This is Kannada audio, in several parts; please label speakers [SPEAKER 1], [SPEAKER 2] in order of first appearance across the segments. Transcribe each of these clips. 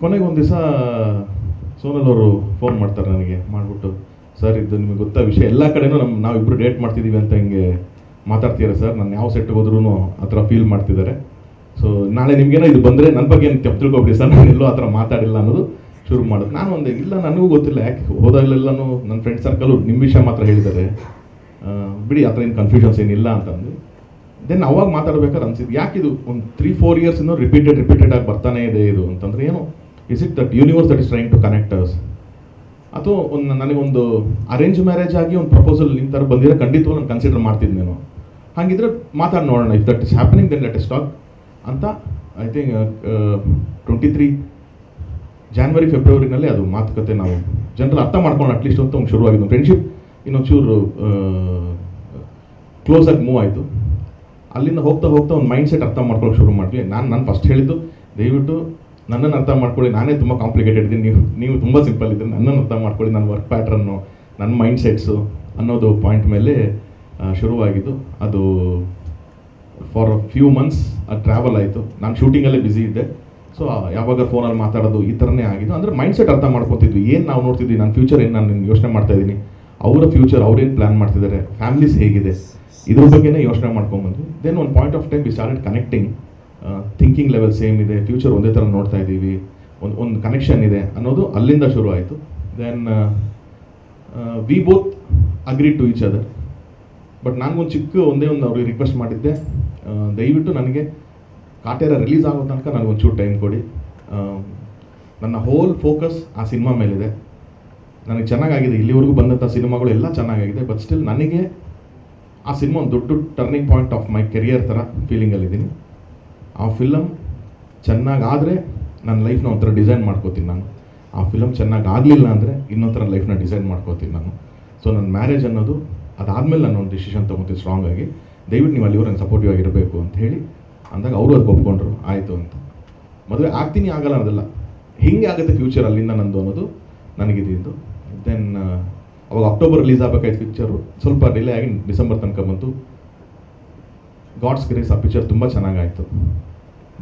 [SPEAKER 1] ಕೊನೆಗೆ ಒಂದು ದಿವಸ ಸೋನಲ್ ಅವರು ಫೋನ್ ಮಾಡ್ತಾರೆ ನನಗೆ, ಮಾಡಿಬಿಟ್ಟು ಸರ್ ಇದು ನಿಮಗೆ ಗೊತ್ತಾ ವಿಷಯ? ಎಲ್ಲ ಕಡೆನೂ ನಮ್ಮ ನಾವಿಬ್ಬರು ಡೇಟ್ ಮಾಡ್ತಿದ್ದೀವಿ ಅಂತ ಹಿಂಗೆ ಮಾತಾಡ್ತೀರಾ ಸರ್ ನಾನು ಯಾವ ಸೆಟ್ಗೆ ಹೋದ್ರೂ ಆ ಥರ ಫೀಲ್ ಮಾಡ್ತಿದ್ದಾರೆ. ಸೊ ನಾಳೆ ನಿಮಗೇನೋ ಇದು ಬಂದರೆ ನನ್ನ ಬಗ್ಗೆ ಏನು ತಪ್ಪು ತಿಳ್ಕೊಬಿಡಿ ಸರ್ ನಾನು ಎಲ್ಲೋ ಆ ಥರ ಮಾತಾಡಿಲ್ಲ ಅನ್ನೋದು ಶುರು ಮಾಡೋದು. ನಾನು ಒಂದು, ಇಲ್ಲ, ನನಗೂ ಗೊತ್ತಿಲ್ಲ. ಯಾಕೆ ಹೋದಾಗಲೆಲ್ಲನೂ ನನ್ನ ಫ್ರೆಂಡ್ ಸರ್ಕಲು ನಿಮ್ಮ ವಿಷಯ ಮಾತ್ರ ಹೇಳಿದ್ದಾರೆ. ಬಿಡಿ, ಆ ಥರ ಏನು ಕನ್ಫ್ಯೂಷನ್ಸ್ ಏನಿಲ್ಲ ಅಂತಂದು. ದೆನ್ ಅವಾಗ ಮಾತಾಡ್ಬೇಕಾದ್ರೆ ಅನಿಸಿದ್ದು ಯಾಕಿದು ಒಂದು ತ್ರೀ ಫೋರ್ ಇಯರ್ಸ್ ಇನ್ನೂ ರಿಪೀಟೆಡ್ ರಿಪೀಟೆಡ್ ಆಗಿ ಬರ್ತಾನೆ ಇದೆ ಇದು ಅಂತಂದರೆ ಏನು? Is it that universe that is trying to connect us ಅಥವಾ ಒಂದು ನನಗೊಂದು ಅರೇಂಜ್ ಮ್ಯಾರೇಜ್ ಆಗಿ ಒಂದು ಪ್ರಪೋಸಲ್ ನಿಮ್ಮ ಥರ ಬಂದಿರೋ ಖಂಡಿತವಾಗಿ ನಾನು ಕನ್ಸಿಡರ್ ಮಾಡ್ತಿದ್ದೆ ನಾನು. ಹಾಗಿದ್ರೆ ಮಾತಾಡಿ ನೋಡೋಣ if that is happening then let us talk ಅಂತ I think twenty three January ಫೆಬ್ರವರಿನಲ್ಲಿ ಅದು ಮಾತುಕತೆ ನಾವು ಜನರಲ್ಲಿ ಅರ್ಥ ಮಾಡ್ಕೊಂಡು ಅಟ್ಲೀಸ್ಟ್ ಅಂತ ಒಂದು ಶುರುವಾಗಿದ್ದು. ಫ್ರೆಂಡ್ಶಿಪ್ ಇನ್ನೊಂಚೂರು ಕ್ಲೋಸಾಗಿ ಮೂವ್ ಆಯಿತು. ಅಲ್ಲಿಂದ ಹೋಗ್ತಾ ಹೋಗ್ತಾ ಒಂದು ಮೈಂಡ್ ಸೆಟ್ ಅರ್ಥ ಮಾಡ್ಕೊಳ್ಳೋಕೆ ಶುರು ಮಾಡಿದ್ವಿ. ನಾನು ನಾನು ಫಸ್ಟ್ ಹೇಳಿದ್ದು, ದಯವಿಟ್ಟು ನನ್ನನ್ನು ಅರ್ಥ ಮಾಡ್ಕೊಳ್ಳಿ. ನಾನೇ ತುಂಬ ಕಾಂಪ್ಲಿಕೇಟೆಡ್ ಇದ್ದೀನಿ. ನೀವು ನೀವು ತುಂಬ ಸಿಂಪಲ್ ಇದ್ದೀನಿ ನನ್ನನ್ನು ಅರ್ಥ ಮಾಡ್ಕೊಳ್ಳಿ. ನನ್ನ ವರ್ಕ್ ಪ್ಯಾಟ್ರನ್ನು ನನ್ನ ಮೈಂಡ್ ಸೆಟ್ಸು ಅನ್ನೋದು ಪಾಯಿಂಟ್ ಮೇಲೆ ಶುರುವಾಗಿದ್ದು ಅದು ಫಾರ್ ಫ್ಯೂ ಮಂತ್ಸ್ ಅದು ಟ್ರಾವೆಲ್ ಆಯಿತು. ನಾನು ಶೂಟಿಂಗಲ್ಲೇ ಬ್ಯುಸಿ ಇದ್ದೆ. ಸೊ ಯಾವಾಗ ಫೋನಲ್ಲಿ ಮಾತಾಡೋದು ಈ ಥರನೇ ಆಗಿದ್ದು. ಅಂದರೆ ಮೈಂಡ್ ಸೆಟ್ ಅರ್ಥ ಮಾಡ್ಕೊತಿದ್ವಿ. ಏನು ನಾವು ನೋಡ್ತಿದ್ವಿ? ನನ್ನ ಫ್ಯೂಚರ್ ಏನು ನಾನು ಯೋಚನೆ ಮಾಡ್ತಾ ಇದ್ದೀನಿ? ಅವರ ಫ್ಯೂಚರ್ ಅವ್ರೇನು ಪ್ಲ್ಯಾನ್ ಮಾಡ್ತಿದ್ದಾರೆ? ಫ್ಯಾಮಿಲೀಸ್ ಹೇಗಿದೆ? ಇದ್ರ ಬಗ್ಗೆನೇ ಯೋಚನೆ ಮಾಡ್ಕೊಂಬಂದ್ವಿ. ದೆನ್ ಒಂದು point of time we started connecting thinking level same ಇದೆ ಫ್ಯೂಚರ್ ಒಂದೇ ಥರ ನೋಡ್ತಾ ಇದ್ದೀವಿ, ಒಂದು ಒಂದು ಕನೆಕ್ಷನ್ ಇದೆ ಅನ್ನೋದು ಅಲ್ಲಿಂದ ಶುರು ಆಯಿತು. Then we both agree to each other but ಒಂದು ಚಿಕ್ಕ ಒಂದೇ ಒಂದು ಅವ್ರಿಗೆ ರಿಕ್ವೆಸ್ಟ್ ಮಾಡಿದ್ದೆ. ದಯವಿಟ್ಟು ನನಗೆ ಕಾಟೇರ ರಿಲೀಸ್ ಆಗೋ ತನಕ ನನಗೊಂಚೂರು ಟೈಮ್ ಕೊಡಿ. ನನ್ನ ಹೋಲ್ ಫೋಕಸ್ ಆ ಸಿನಿಮಾ ಮೇಲಿದೆ. ನನಗೆ ಚೆನ್ನಾಗಾಗಿದೆ, ಇಲ್ಲಿವರೆಗೂ ಬಂದಂಥ ಸಿನಿಮಾಗಳು ಎಲ್ಲ ಚೆನ್ನಾಗಾಗಿದೆ ಬಟ್ ಸ್ಟಿಲ್ ನನಗೆ ಆ ಸಿನಿಮಾ ಒಂದು ದೊಡ್ಡ turning point of my career ಥರ ಫೀಲಿಂಗಲ್ಲಿದ್ದೀನಿ ಆ ಫಿಲಮ್ ಚೆನ್ನಾಗಾದರೆ ನನ್ನ ಲೈಫ್ನ ಒಂಥರ ಡಿಸೈನ್ ಮಾಡ್ಕೋತೀನಿ ನಾನು. ಆ ಫಿಲಮ್ ಚೆನ್ನಾಗಿ ಆಗಲಿಲ್ಲ ಅಂದರೆ ಇನ್ನೊಂಥರ ಲೈಫ್ನ ಡಿಸೈನ್ ಮಾಡ್ಕೋತೀನಿ ನಾನು. ಸೊ ನನ್ನ ಮ್ಯಾರೇಜ್ ಅನ್ನೋದು ಅದಾದಮೇಲೆ ನಾನು ಒಂದು ಡಿಸಿಷನ್ ತೊಗೊತೀನಿ ಸ್ಟ್ರಾಂಗ್ ಆಗಿ. ದಯವಿಟ್ಟು ನೀವು ಅಲ್ಲಿವರೆಗೆ ನಂಗೆ ಸಪೋರ್ಟಿವ್ ಆಗಿರಬೇಕು ಅಂತ ಹೇಳಿ. ಅಂದಾಗ ಅವರು ಅದು ಒಪ್ಕೊಂಡ್ರು. ಆಯಿತು ಅಂತ. ಮದುವೆ ಆಗ್ತೀನಿ, ಆಗಲ್ಲ ಅನ್ನೋದಲ್ಲ. ಹಿಂಗೆ ಆಗುತ್ತೆ ಫ್ಯೂಚರ್ ಅಲ್ಲಿಂದ ನಂದು ಅನ್ನೋದು ನನಗಿದ್ದು ದೆನ್ ಅವಾಗ ಅಕ್ಟೋಬರ್ ರಿಲೀಸ್ ಆಗಬೇಕಾಯ್ತು ಪಿಕ್ಚರು ಸ್ವಲ್ಪ ಡಿಲೇ ಆಗಿ ಡಿಸೆಂಬರ್ ತನಕ ಬಂತು. ಗಾಡ್ಸ್ ಗ್ರೇಸ್ ಆ ಪಿಕ್ಚರ್ ತುಂಬ ಚೆನ್ನಾಗಾಯಿತು.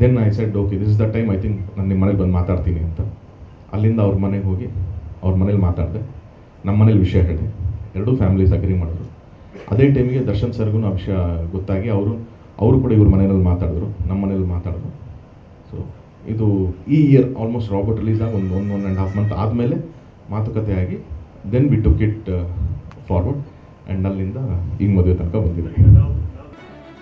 [SPEAKER 1] Then I said okay this is the time I think ನಾನು ನಿಮ್ಮ ಮನೇಲಿ ಬಂದು ಮಾತಾಡ್ತೀನಿ ಅಂತ. ಅಲ್ಲಿಂದ ಅವ್ರ ಮನೆಗೆ ಹೋಗಿ ಅವ್ರ ಮನೇಲಿ ಮಾತಾಡಿದೆ. ನಮ್ಮ ಮನೇಲಿ ವಿಷಯ ಹೇಳಿದೆ. ಎರಡೂ ಫ್ಯಾಮಿಲೀಸ್ ಅಗ್ರಿ ಮಾಡಿದ್ರು. ಅದೇ ಟೈಮಿಗೆ ದರ್ಶನ್ ಸರ್ಗೂ ಆ ವಿಷಯ ಗೊತ್ತಾಗಿ ಅವರು ಅವರು ಕೂಡ ಇವ್ರ ಮನೆಯಲ್ಲಿ ಮಾತಾಡಿದ್ರು. ನಮ್ಮ ಮನೇಲಿ ಮಾತಾಡಿದ್ರು. ಸೊ ಇದು ಈ ಇಯರ್ ಆಲ್ಮೋಸ್ಟ್ ರಾಬರ್ಟ್ ರಿಲೀಸ್ ಆಗಿ ಒಂದು one one and half month ಆದಮೇಲೆ ಮಾತುಕತೆ ಆಗಿ then we took it forward and ಅಲ್ಲಿಂದ ಈಗ ಮದುವೆ ತನಕ ಬಂದಿದೆ.